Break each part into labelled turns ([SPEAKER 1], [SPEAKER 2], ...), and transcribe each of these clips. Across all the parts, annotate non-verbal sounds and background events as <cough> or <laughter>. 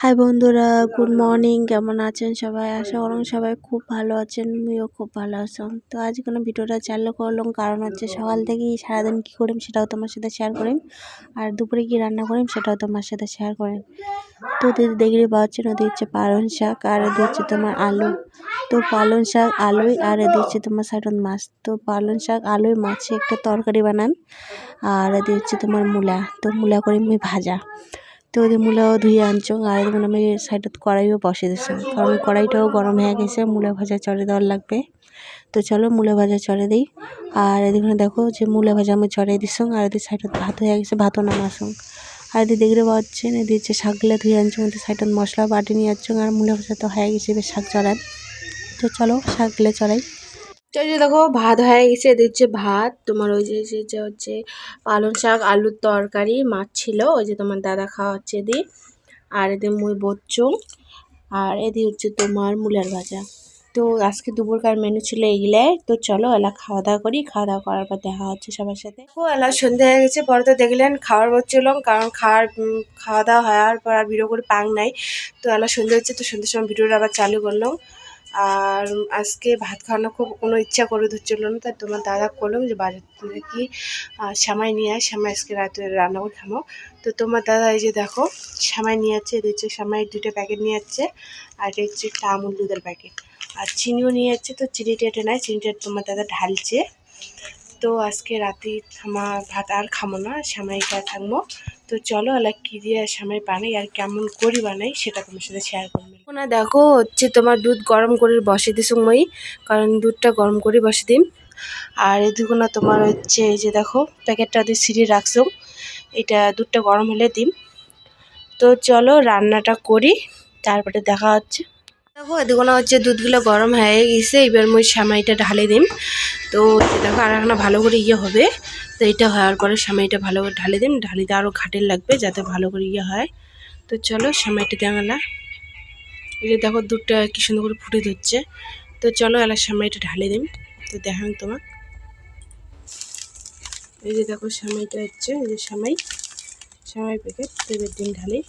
[SPEAKER 1] High বন্ধুরা। Good morning কেমন আছেন সবাই? আশা করুন সবাই খুব ভালো আছেন। আমিও খুব ভালো আছেন তো আজ কোনো ভিডিওটা চালু করলাম। কারণ হচ্ছে সকাল থেকেই সারাদিন কী করিম সেটাও তোমার সাথে শেয়ার করিম। আর দুপুরে কী রান্না করিম সেটাও তোমার সাথে শেয়ার করিম। তো দিদি দেখলে পাচ্ছেন ওদের হচ্ছে পালং শাক আর এদের হচ্ছে তোমার আলু। তো পালং শাক, আলুই আর এদের হচ্ছে তোমার সাইডন মাছ। তো পালং শাক, আলুই মাছে একটা তরকারি বানান। আর এদের হচ্ছে তোমার মূলা। তো মূলা করে আমি ভাজা। তো ওদের মূলাও ধুয়ে আনছো, আর এদিকে আমি সাইডত কড়াইও বসে দিয়েছি কারণ কড়াইটাও গরম হয়ে গেছে, মূলা ভাজা চড়ে দেওয়ার লাগবে। তো চলো মূলা ভাজা চড়ে দিই। আর এদিকে দেখো যে মূলা ভাজা আমি চড়াই দিছো আর এদের সাইডত ভাত হয়ে গেছে, ভাতও নামাছো আর এদিকে দেখতে পাচ্ছেন এদের হচ্ছে শাকগুলো ধুয়ে আনছো ওদের সাইডত মশলা বাটি নিয়ে যাচ্ছ আর মূলা ভাজা তো হয়ে গেছে শাক চড়ান তো চলো শাকগুলো চড়াই। তো যে দেখো, ভাত হয়ে গেছে। এদের হচ্ছে ভাত। তোমার ওই যে যে হচ্ছে পালং শাক, আলুর তরকারি, মাছ ছিল। ওই যে তোমার দাদা খাওয়া হচ্ছে এদি আর এদের মুই বচ্চু। আর এদি হচ্ছে তোমার মূলার ভাজা। তো আজকে দুপুরকার মেনু ছিল এইগুলাই। তো চলো, এলা খাওয়া দাওয়া করি। খাওয়া দাওয়া করার পর দেখা হচ্ছে সবার সাথে। ও এলা সন্ধে হয়ে গেছে। পরে তো দেখলেন খাওয়ার বলছিলাম কারণ খাওয়ার খাওয়া দাওয়া হওয়ার পর আর ভিডিও করে পাং নাই। তো এলা সন্ধে হচ্ছে, তো সন্ধ্যের সময় ভিডিওটা আবার চালু করলাম। আর আজকে ভাত খাওয়ানো খুব কোনো ইচ্ছা করে ধরছিল না, তাই তোমার দাদা করলাম যে বাজার কি সামাই নিয়ে আয়, সামাই আজকে রাতে রান্না করে খাব। তো তোমার দাদা এই যে দেখো, সামাই নিয়ে যাচ্ছে এদের হচ্ছে সামাই দুটো প্যাকেট নিয়ে যাচ্ছে, আর এটা হচ্ছে একটা আমুল দুধের প্যাকেট আর চিনিও নিয়ে যাচ্ছে, তো চিনিটা এটা নাই, চিনিটা তোমার দাদা ঢালছে। তো আজকে রাতে আমার ভাত আর খাব না, সামাইটা থাকব। তো চলো এলা কী দিয়ে সামাই বানাই আর কেমন করি বানাই, সেটা তোমার সাথে শেয়ার করব। না, দেখো হচ্ছে তোমার দুধ গরম করে বসে দিস মই, কারণ দুধটা গরম করে বসে দিম। আর এদিকে না তোমার হচ্ছে এই যে দেখো, প্যাকেটটা দিয়ে সিঁড়ি রাখছো, এটা দুধটা গরম হলে দিম। তো চলো রান্নাটা করি, তারপরে দেখা হচ্ছে। দেখো, এদিকে না হচ্ছে দুধগুলো গরম হয়ে গেছে, এবার মই সামাইটা ঢালে দিম। তো দেখো, আর একটা ভালো করে ইয়ে হবে, তো এটা হওয়ার পরে সামাইটা ভালো করে ঢালে দিম। ঢালিতে আরও ঘাটের লাগবে, যাতে ভালো করে ইয়ে হয়। তো চলো, সামাইটা দেওয়া এই যে দেখো দুধটা কি সুন্দর করে ফুটে ধরছে। তো চলো এলার সামাইটা ঢালে দিন, তো দেখান তোমার। এই যে দেখো সামাইটা হচ্ছে, এই যে সামাই সামাই প্যাকেট তো এবার ডিম ঢালি।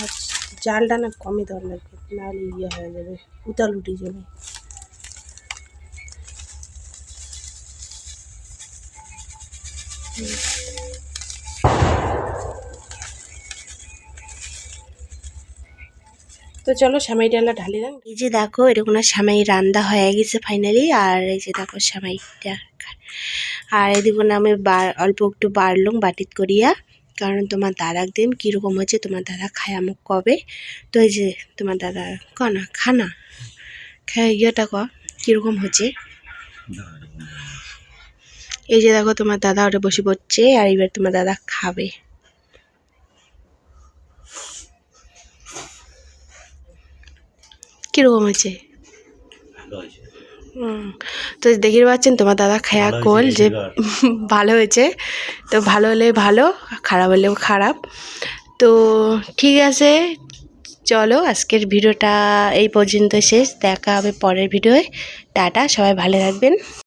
[SPEAKER 1] আর জালটা না কমই দেওয়ার লাগবে, নাহলে ইয়ে হয়ে যাবে, উতাল উঠে যাবে। তো চলো সামাই ডালা ঢালি দাম এই যে দেখো, এরকম সামাই রান্দা হয়ে গেছে ফাইনালি আর এই যে দেখো সামাইটা আর এদিকে আমি অল্প একটু বাড়লাম বাটিত করিয়া, কারণ তোমার দাদাক দিন কীরকম হচ্ছে তোমার দাদা খায় আমাক কবে? তো এই যে তোমার দাদা, ক না খানা খায় ইয়েটা ক, কীরকম হচ্ছে এই যে দেখো তোমার দাদা ওটা বসে পড়ছে, আর এবার তোমার দাদা খাবে। কীরকম আছে? হুম, তো দেখির পাচ্ছেন তোমার দাদা খেয়া কোল
[SPEAKER 2] কল
[SPEAKER 1] যে <laughs> ভালো হয়েছে। তো ভালো হলে ভালো খারাপ হলেও খারাপ। তো ঠিক আছে চলো আজকের ভিডিওটা এই পর্যন্ত শেষ। দেখা হবে পরের ভিডিওয়। টাটা সবাই ভালো থাকবেন।